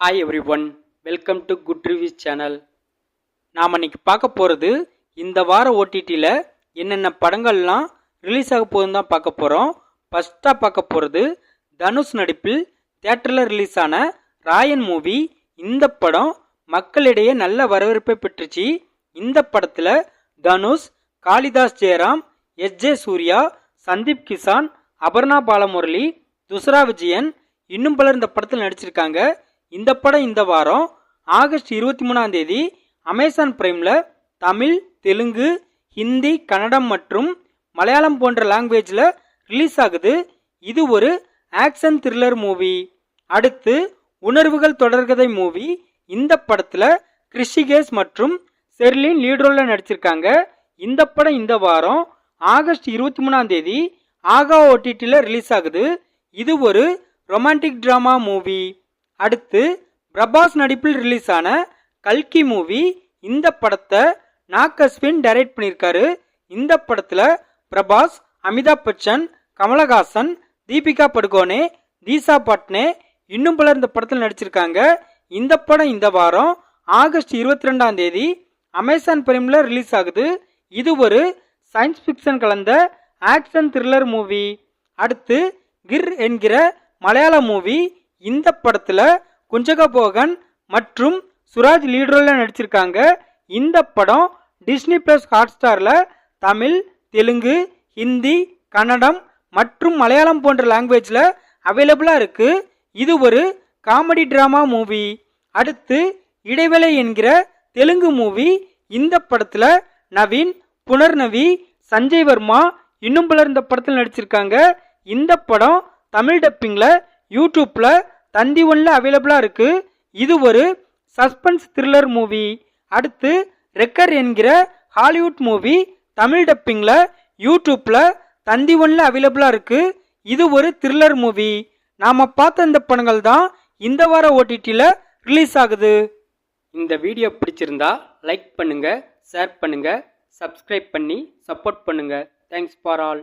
Hi everyone welcome to good reviews channel நாம் இன்னைக்கு பார்க்க போகிறது இந்த வார ஓடிடியில் என்னென்ன படங்கள்லாம் ரிலீஸ் ஆக போகுதுன்னு தான் பார்க்க போகிறோம் ஃபஸ்ட்டாக பார்க்க போகிறது தனுஷ் நடிப்பில் தேட்டரில் ரிலீஸ் ஆன ராயன் மூவி இந்த படம் மக்களிடையே நல்ல வரவேற்பை பெற்றுச்சு. இந்த படத்தில் தனுஷ் காளிதாஸ் ஜெயராம் எஸ் ஜே சூர்யா சந்தீப் கிசான் அபர்ணா பாலமுரளி துஸ்ரா விஜயன் இன்னும் பலர் இந்த படத்தில் நடிச்சிருக்காங்க. இந்த படம் இந்த வாரம் ஆகஸ்ட் இருபத்தி மூணாம் தேதி அமேசான் பிரைமில் தமிழ் தெலுங்கு ஹிந்தி கன்னடம் மற்றும் மலையாளம் போன்ற லாங்குவேஜில் ரிலீஸ் ஆகுது. இது ஒரு ஆக்ஷன் த்ரில்லர் மூவி அடுத்து உணர்வுகள் தொடர்கதை மூவி இந்த படத்தில் கிறிஷிகேஷ் மற்றும் செர்லின் லீட் ரோலில் நடிச்சிருக்காங்க. இந்த படம் இந்த வாரம் ஆகஸ்ட் இருபத்தி மூணாம் தேதி ஆகா ஓடிடியில் ரிலீஸ் ஆகுது. இது ஒரு ரொமான்டிக் ட்ராமா மூவி அடுத்து பிரபாஸ் நடிப்பில் ரிலீஸ் ஆன கல்கி மூவி இந்த படத்தை நாக் அஸ்வின் டைரக்ட் பண்ணியிருக்காரு. இந்த படத்தில் பிரபாஸ் அமிதாப் பச்சன் கமலஹாசன் தீபிகா படுகோனே தீசா பட்னே இன்னும் பலர் இந்த படத்தில் நடிச்சிருக்காங்க. இந்த படம் இந்த வாரம் ஆகஸ்ட் இருபத்தி ரெண்டாம் தேதி அமேசான் பிரைமில் ரிலீஸ் ஆகுது. இது ஒரு சயின்ஸ் ஃபிக்ஷன் கலந்த ஆக்ஷன் த்ரில்லர் மூவி அடுத்து கிர் என்கிற மலையாள மூவி இந்த படத்தில் குஞ்சகபோகன் மற்றும் சுராஜ் லீட் ரோலில் நடிச்சிருக்காங்க. இந்த படம் டிஸ்னி ப்ளஸ் ஹாட் ஸ்டாரில் தமிழ் தெலுங்கு ஹிந்தி கன்னடம் மற்றும் மலையாளம் போன்ற லாங்குவேஜில் அவைலபிளாக இருக்குது இது ஒரு காமெடி ட்ராமா மூவி அடுத்து இடைவேளை என்கிற தெலுங்கு மூவி இந்த படத்தில் நவீன் புனர்நவி சஞ்சய் வர்மா இன்னும் பலர் இந்த படத்தில் நடிச்சிருக்காங்க. இந்த படம் தமிழ் டப்பிங்கில் யூடியூப்பில் தந்தி ஒன்ல அவைலபிளாக இருக்குது இது ஒரு சஸ்பென்ஸ் த்ரில்லர் மூவி அடுத்து ரெக்கர் என்கிற ஹாலிவுட் மூவி தமிழ் டப்பிங்கில் யூடியூப்பில் தந்தி ஒன்றில் அவைலபிளாக இருக்குது இது ஒரு த்ரில்லர் மூவி நாம் பார்த்த இந்த படங்கள் தான் இந்த வார ஓடிடியில் ரிலீஸ் ஆகுது. இந்த வீடியோ பிடிச்சிருந்தா லைக் பண்ணுங்கள் ஷேர் பண்ணுங்கள் சப்ஸ்கிரைப் பண்ணி சப்போர்ட் பண்ணுங்கள் தேங்க்ஸ் ஃபார் ஆல்